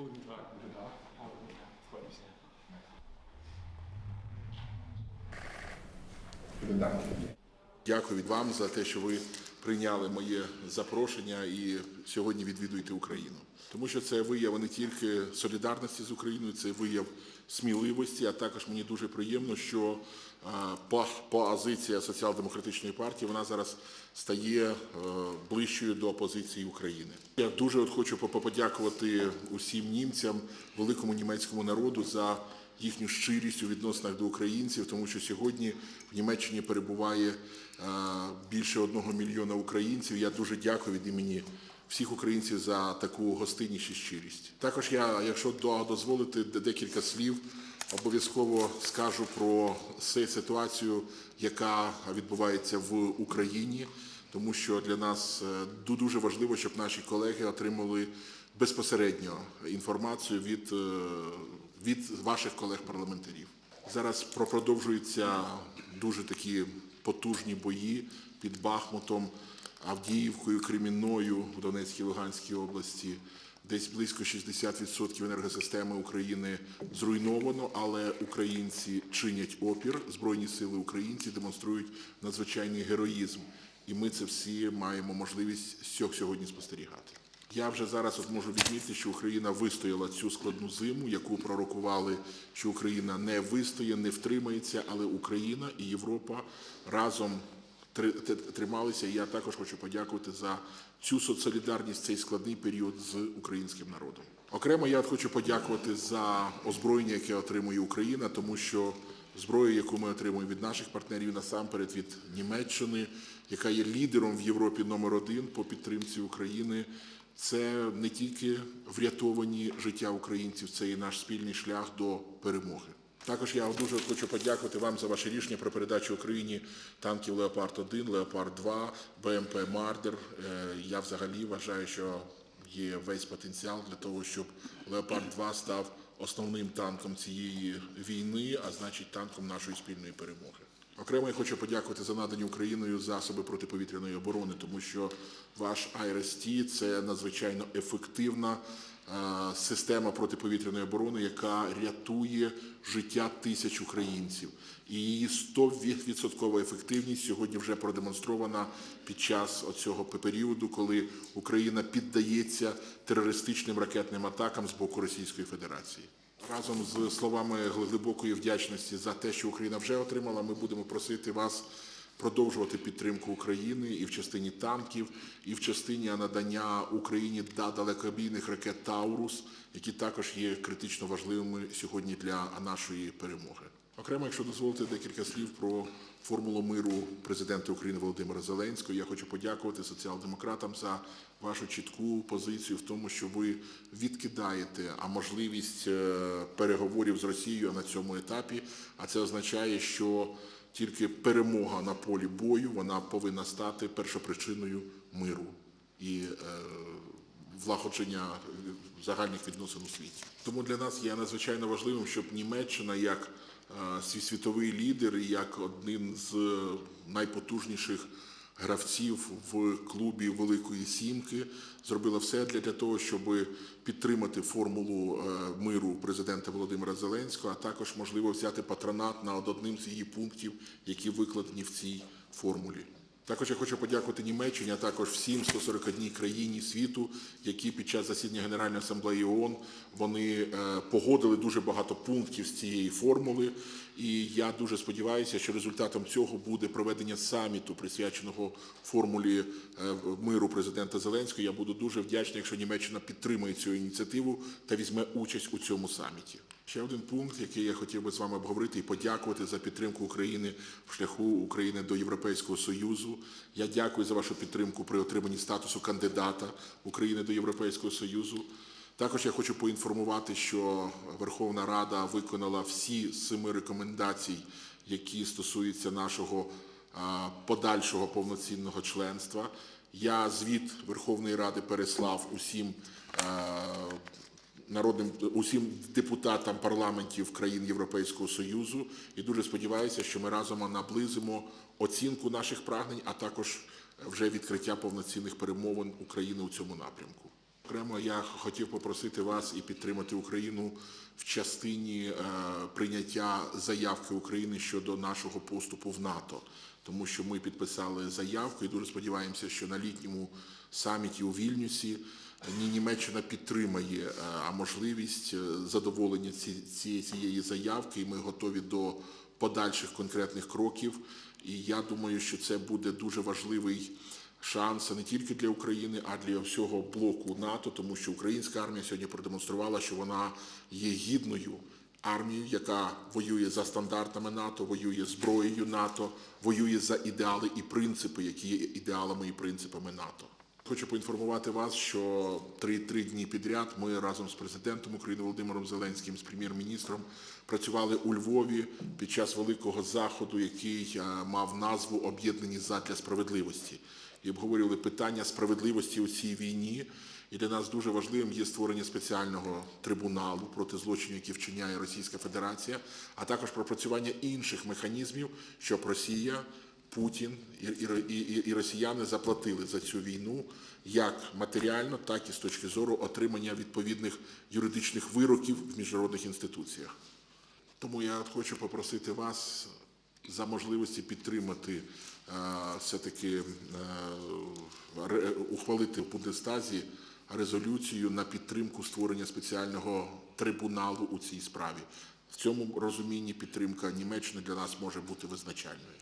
Guten Tag. Guten Tag. Hallo. Ja, freut mich sehr. Дякую від вам за те, що ви прийняли моє запрошення і сьогодні відвідуєте Україну. Тому що це вияв не тільки солідарності з Україною, це вияв сміливості. А також мені дуже приємно, що позиція соціал-демократичної партії вона зараз стає е, ближчою до позиції України. Я дуже от хочу подякувати усім німцям, великому німецькому народу за їхню щирість у відносинах до українців, тому що сьогодні в Німеччині перебуває більше одного мільйона українців. Я дуже дякую від імені всіх українців за таку гостинність і щирість. Також я, якщо до- дозволите, де- декілька слів. Обов'язково скажу про ситуацію, яка відбувається в Україні, тому що для нас е, дуже важливо, щоб наші колеги отримали безпосередньо інформацію від, е, від ваших колег-парламентарів. Зараз про- продовжуються дуже такі потужні бої під Бахмутом, Авдіївкою, Кремінною в Донецькій Луганській області. Десь близько 60% енергосистеми України зруйновано, але українці чинять опір. Збройні сили українці демонструють надзвичайний героїзм, і ми це всі маємо можливість сьо- сьогодні спостерігати. Я вже зараз от можу відмітити, що Україна вистояла цю складну зиму, яку пророкували, що Україна не вистоє, не втримається, але Україна і Європа разом трималися. І я також хочу подякувати за цю соцсолідарність, цей складний період з українським народом. Окремо я хочу подякувати за озброєння, яке отримує Україна, тому що зброя, яку ми отримуємо від наших партнерів, насамперед від Німеччини, яка є лідером в Європі номер один по підтримці України. Це не тільки врятовані життя українців, це і наш спільний шлях до перемоги. Також я дуже хочу подякувати вам за ваше рішення про передачу Україні танків Леопард 1 Леопард 2 БМП Мардер. Е, Я взагалі вважаю, що є весь потенціал для того, щоб Леопард 2 став основним танком цієї війни, а значить танком нашої спільної перемоги. Окремо я хочу подякувати за надані Україною засоби протиповітряної оборони, тому що ваш IRST – це надзвичайно ефективна е, система протиповітряної оборони, яка рятує життя тисяч українців. І її 100% ефективність сьогодні вже продемонстрована під час цього періоду, коли Україна піддається терористичним ракетним атакам з боку Російської Федерації. Разом з словами глибокої вдячності за те, що Україна вже отримала, ми будемо просити вас продовжувати підтримку України і в частині танків, і в частині надання Україні да- далекобійних ракет Таурус, які також є критично важливими сьогодні для нашої перемоги. Окремо, якщо дозволите декілька слів про формулу миру президента України Володимира Зеленського, я хочу подякувати соціал-демократам за вашу чітку позицію в тому, що ви відкидаєте а можливість е, переговорів з Росією на цьому етапі. А це означає, що тільки перемога на полі бою вона повинна стати першопричиною миру і влагодження загальних відносин у світі. Тому для нас є надзвичайно важливим, щоб Німеччина як е, свій світовий лідер і як один з найпотужніших гравців в клубі Великої Сімки зробила все для, того, щоб підтримати формулу е, миру президента Володимира Зеленського, а також можливо взяти патронат над одним з її пунктів, які викладені в цій формулі. Також я хочу подякувати Німеччині, а також всім 141 країні світу, які під час засідання Генеральної асамблеї ООН вони е, погодили дуже багато пунктів з цієї формули. І я дуже сподіваюся, що результатом цього буде проведення саміту, присвяченого формулі е, миру президента Зеленського. Я буду дуже вдячний, якщо Німеччина підтримує цю ініціативу та візьме участь у цьому саміті. Ще один пункт, який я хотів би з вами обговорити і подякувати за підтримку України в шляху України до Європейського Союзу. Я дякую за вашу підтримку при отриманні статусу кандидата України до Європейського Союзу. Також я хочу поінформувати, що Верховна Рада виконала всі семи рекомендацій, які стосуються нашого подальшого повноцінного членства. Я звіт Верховної Ради переслав усім народним усім депутатам парламентів країн Європейського Союзу і дуже сподіваюся, що ми разом наблизимо оцінку наших прагнень, а також вже відкриття повноцінних перемовин України у цьому напрямку. Окремо я хотів попросити вас і підтримати Україну в частині е, прийняття заявки України щодо нашого поступу в НАТО, тому що ми підписали заявку і дуже сподіваємося, що на літньому саміті у Вільнюсі ні Німеччина підтримає е, а можливість е, задоволення цієї цієї заявки, і ми готові до подальших конкретних кроків. І я думаю, що це буде дуже важливий шанс не тільки для України, а для всього блоку НАТО, тому що українська армія сьогодні продемонструвала, що вона є гідною армією, яка воює за стандартами НАТО, воює зброєю НАТО, воює за ідеали і принципи, які є ідеалами і принципами НАТО. Хочу поінформувати вас, що три, три дні підряд ми разом з президентом України Володимиром Зеленським, з прем'єр-міністром працювали у Львові під час великого заходу, який е, мав назву Об'єднані задля справедливості, і обговорювали питання справедливості у цій війні. І для нас дуже важливим є створення спеціального трибуналу проти злочинів, які вчиняє Російська Федерація, а також пропрацювання інших механізмів, щоб Росія Путін і, і, і, і росіяни заплатили за цю війну як матеріально, так і з точки зору отримання відповідних юридичних вироків в міжнародних інституціях. Тому я хочу попросити вас за можливості підтримати е, все-таки е, ухвалити в Бундестазі резолюцію на підтримку створення спеціального трибуналу у цій справі. В цьому розумінні підтримка Німеччини для нас може бути визначальною.